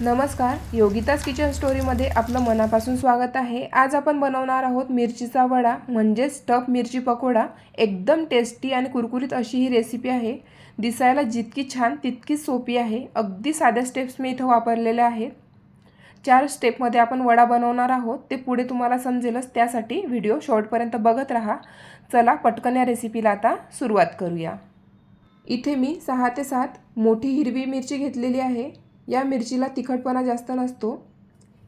नमस्कार योगिताज किचन स्टोरीमध्ये आपलं मनापासून स्वागत आहे. आज आपण बनवणार आहोत मिरचीचा वडा म्हणजेच स्टफ मिरची पकोडा. एकदम टेस्टी आणि कुरकुरीत अशी ही रेसिपी आहे. दिसायला जितकी छान तितकीच सोपी आहे. अगदी साध्या स्टेप्स मी इथं वापरलेल्या आहेत. चार स्टेपमध्ये आपण वडा बनवणार आहोत. ते पुढे तुम्हाला समजेलच. त्यासाठी व्हिडिओ शॉर्टपर्यंत बघत राहा. चला पटकन या रेसिपीला आता सुरुवात करूया. इथे मी सहा ते सात मोठी हिरवी मिरची घेतलेली आहे. या मिरचीला तिखटपणा जास्त नसतो.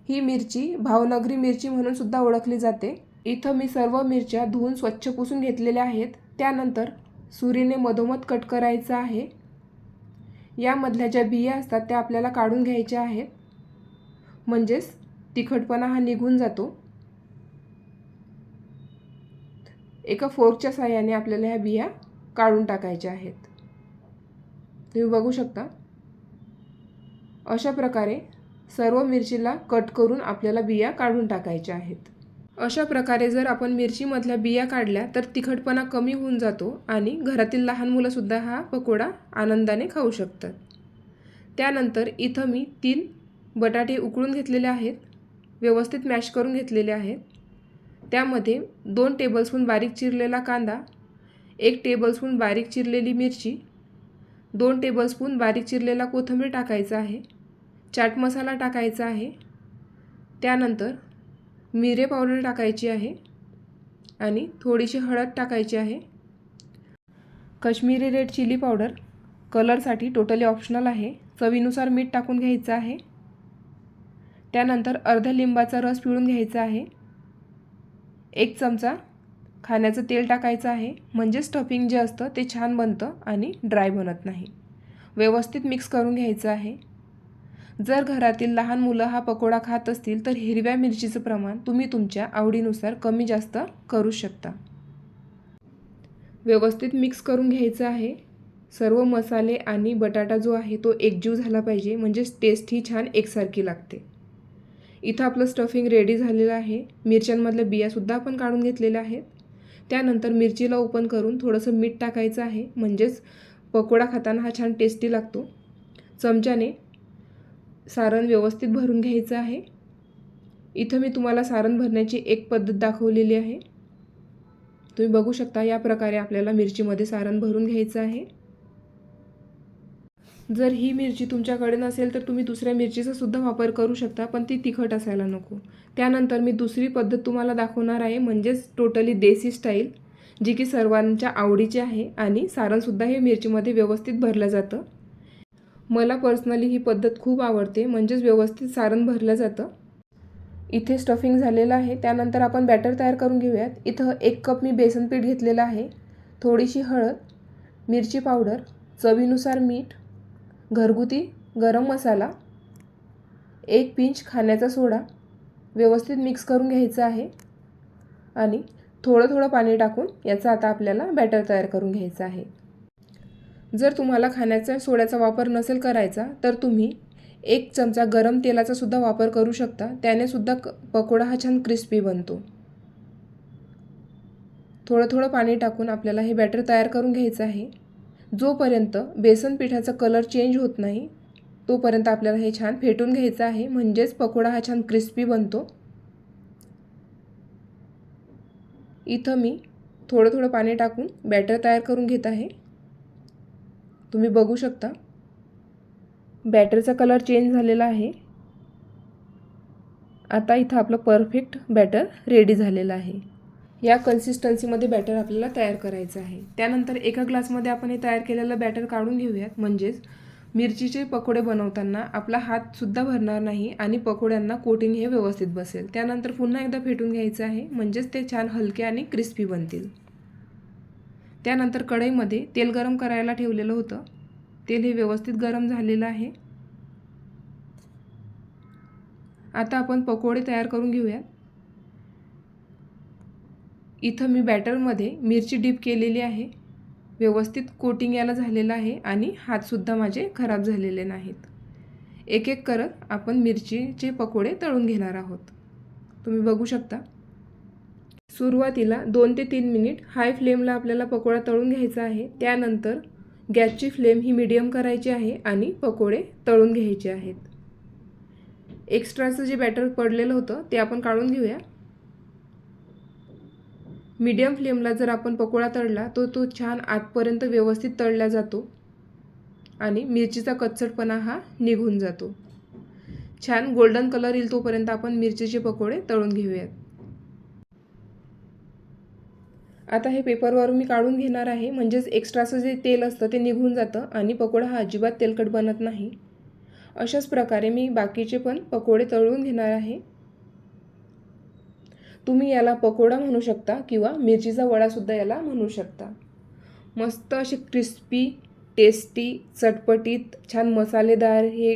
ही मिरची भावनगरी मिरची म्हणून सुद्धा ओळखली जाते. इथं मी सर्व मिरच्या धुवून स्वच्छ पुसून घेतलेल्या आहेत. त्यानंतर सुरीने मधोमध कट करायचं आहे. यामधल्या ज्या बिया असतात त्या आपल्याला काढून घ्यायच्या आहेत. म्हणजेच तिखटपणा हा निघून जातो. एका फोर्कच्या साह्याने आपल्याला ह्या बिया काढून टाकायच्या आहेत. तुम्ही बघू शकता. अशा प्रकारे सर्व मिरचीला कट करून आपल्याला बिया काढून टाकायच्या आहेत. अशा प्रकारे जर आपण मिरचीमधल्या बिया काढल्या तर तिखटपणा कमी होऊन जातो आणि घरातील लहान मुलंसुद्धा हा पकोडा आनंदाने खाऊ शकतात. त्यानंतर इथं मी तीन बटाटे उकळून घेतलेले आहेत व्यवस्थित मॅश करून घेतलेले आहेत. त्यामध्ये दोन टेबलस्पून बारीक चिरलेला कांदा एक टेबलस्पून बारीक चिरलेली मिरची दोन टेबलस्पून बारीक चिरलेला कोथिंबीर टाकायचा आहे. चाट मसाला टाकायचा आहे. त्यानंतर मिरे पावडर टाकायची आहे आणि थोडीशी हळद टाकायची आहे. कश्मीरी रेड चिली पावडर कलरसाठी टोटली ऑप्शनल आहे. चवीनुसार मीठ टाकून घ्यायचं आहे. त्यानंतर अर्ध्या लिंबाचा रस पिळून घ्यायचा आहे. एक चमचा खाण्याचं तेल टाकायचं आहे. म्हणजे स्टफिंग जे असतं ते छान बनतं आणि ड्राय बनत नाही. व्यवस्थित मिक्स करून घ्यायचं आहे. जर घरातील लहान मुलं हा पकोडा खात असतील तर हिरव्या मिरचीचं प्रमाण तुम्ही तुमच्या आवडीनुसार कमी जास्त करू शकता. व्यवस्थित मिक्स करून घ्यायचं आहे. सर्व मसाले आणि बटाटा जो आहे तो एकजीव झाला पाहिजे म्हणजेच टेस्ट ही छान एकसारखी लागते. इथं आपलं स्टफिंग रेडी झालेलं आहे. मिरच्यांमधल्या बियासुद्धा आपण काढून घेतलेल्या आहेत. त्यानंतर मिरचीला ओपन करून थोडंसं मीठ टाकायचं आहे म्हणजेच पकोडा खाताना हा छान टेस्टी लागतो. चमच्याने सारण व्यवस्थित भरून घ्यायचं आहे. इथं मी तुम्हाला सारण भरण्याची एक पद्धत दाखवलेली आहे. तुम्ही बघू शकता या प्रकारे आपल्याला मिरचीमध्ये सारण भरून घ्यायचं आहे. जर ही मिरची तुमच्याकडे नसेल तर तुम्ही दुसऱ्या मिरचीचा सुद्धा वापर करू शकता पण ती तिखट असायला नको. त्यानंतर मी दुसरी पद्धत तुम्हाला दाखवणार आहे म्हणजेच टोटली देसी स्टाईल जी की सर्वांच्या आवडीची आहे आणि सारणसुद्धा हे मिरचीमध्ये व्यवस्थित भरलं जातं. मला पर्सनली ही पद्धत खूप आवडते म्हणजेच व्यवस्थित सारण भरलं जातं. इथे स्टफिंग झालेलं आहे त्यानंतर आपण बॅटर तयार करून घेऊयात. इथं एक कप मी बेसन पीठ घेतलेलं आहे थोडीशी हळद मिरची पावडर चवीनुसार मीठ घरगुती गरम मसाला एक पिंच खाण्याचा सोडा व्यवस्थित मिक्स करून घ्यायचा आहे. आणि थोडं थोडं पाणी टाकून याचा आता आपल्याला बॅटर तयार करून घ्यायचं आहे. जर तुम्हाला खाण्याच्या सोड्याचा वापर नसेल करायचा तर तुम्ही एक चमचा गरम तेलाचा सुद्धा वापर करू शकता. त्याने सुद्धा क पकोडा हा छान क्रिस्पी बनतो. थोडं थोडं पाणी टाकून आपल्याला हे बॅटर तयार करून घ्यायचं आहे. जोपर्यंत बेसन पिठाचा कलर चेंज होत नाही तोपर्यंत आपल्याला हे छान फेटून घ्यायचं आहे. म्हणजेच पकोडा हा छान क्रिस्पी बनतो. इथं मी थोडं थोडं पाणी टाकून बॅटर तयार करून घेत आहे. तुम्ही बघू शकता. बॅटरचा कलर चेंज झालेला आहे. आता इथं आपलं परफेक्ट बॅटर रेडी झालेलं आहे. या कन्सिस्टन्सीमध्ये बॅटर आपल्याला तयार करायचं आहे. त्यानंतर एका ग्लासमध्ये आपण हे तयार केलेलं बॅटर काढून घेऊयात. म्हणजेच मिरचीचे पकोडे बनवताना आपला हातसुद्धा भरणार नाही आणि पकोड्यांना कोटिंग हे व्यवस्थित बसेल. त्यानंतर पुन्हा एकदा फेटून घ्यायचं आहे. म्हणजेच ते छान हलके आणि क्रिस्पी बनतील. त्यानंतर कढईमध्ये तेल गरम करायला ठेवलेलं होतं. तेल हे व्यवस्थित गरम झालेलं आहे. आता आपण पकोडे तयार करून घेऊयात. इथं मी बॅटरमध्ये मिरची डीप केलेली आहे. व्यवस्थित कोटिंग याला झालेलं आहे आणि हातसुद्धा माझे खराब झालेले नाहीत. एक एक करत आपण मिरचीचे पकोडे तळून घेणार आहोत. तुम्ही बघू शकता. सुरुवातीला दोन ते तीन मिनिट हाय फ्लेमला आपल्याला पकोडा तळून घ्यायचा आहे. त्यानंतर गॅसची फ्लेम ही मिडियम करायची आहे आणि पकोडे तळून घ्यायचे आहेत. एक्स्ट्राचं जे बॅटर पडलेलं होतं ते आपण काढून घेऊया. मीडियम फ्लेमला जर आपण पकोडा तळला तो तो छान आतपर्यंत व्यवस्थित तळला जातो आणि मिरचीचा कच्चटपणा हा निघून जातो. छान गोल्डन कलर येईल तोपर्यंत आपण मिरचीचे पकोडे तळून घेऊयात. आता हे पेपरवरून मी काढून घेणार आहे. म्हणजेच एक्स्ट्राचं जे तेल असतं ते निघून जातं आणि पकोडा हा अजिबात तेलकट बनत नाही. अशाच प्रकारे मी बाकीचे पण पकोडे तळून घेणार आहे. तुम्ही याला पकोडा म्हणू शकता किंवा मिरचीचा वडासुद्धा याला म्हणू शकता. मस्त असे क्रिस्पी टेस्टी चटपटीत छान मसालेदार हे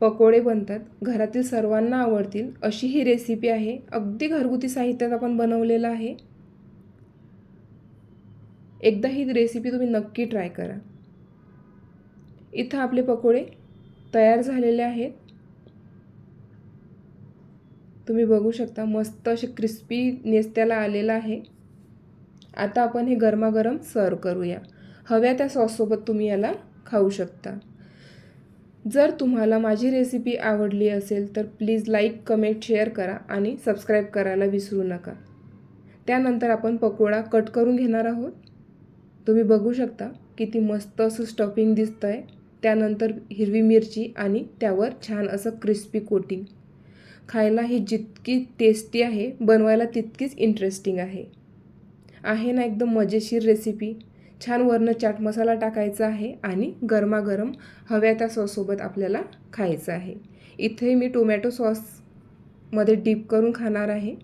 पकोडे बनतात. घरातील सर्वांना आवडतील अशी ही रेसिपी आहे. अगदी घरगुती साहित्यात आपण बनवलेलं आहे. एकदा ही रेसिपी तुम्ही नक्की ट्राय करा. इथं आपले पकोडे तयार झालेले आहेत. तुम्ही बघू शकता मस्त असे क्रिस्पी नेस्त्याला आलेला आहे. आता आपण हे गरमागरम सर्व करूया. हव्या त्या सॉससोबत तुम्ही याला खाऊ शकता. जर तुम्हाला माझी रेसिपी आवडली असेल तर प्लीज लाईक कमेंट शेअर करा आणि सबस्क्राईब करायला विसरू नका. त्यानंतर आपण पकोडा कट करून घेणार आहोत. तुम्ही बघू शकता किती मस्त असं स्टफिंग दिसतं आहे त्यानंतर हिरवी मिरची आणि त्यावर छान असं क्रिस्पी कोटिंग खायला ही जितकी टेस्टी आहे बनवायला तितकीच इंटरेस्टिंग आहे. आहे ना एकदम मजेशीर रेसिपी छान वरनं चाट मसाला टाकायचा आहे आणि गरमागरम हव्या त्या सॉससोबत आपल्याला खायचं आहे. इथे मी टोमॅटो सॉसमध्ये डीप करून खाणार आहे.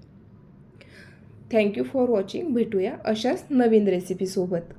थँक्यू फॉर वॉचिंग भेटूया अशाच नवीन रेसिपीसोबत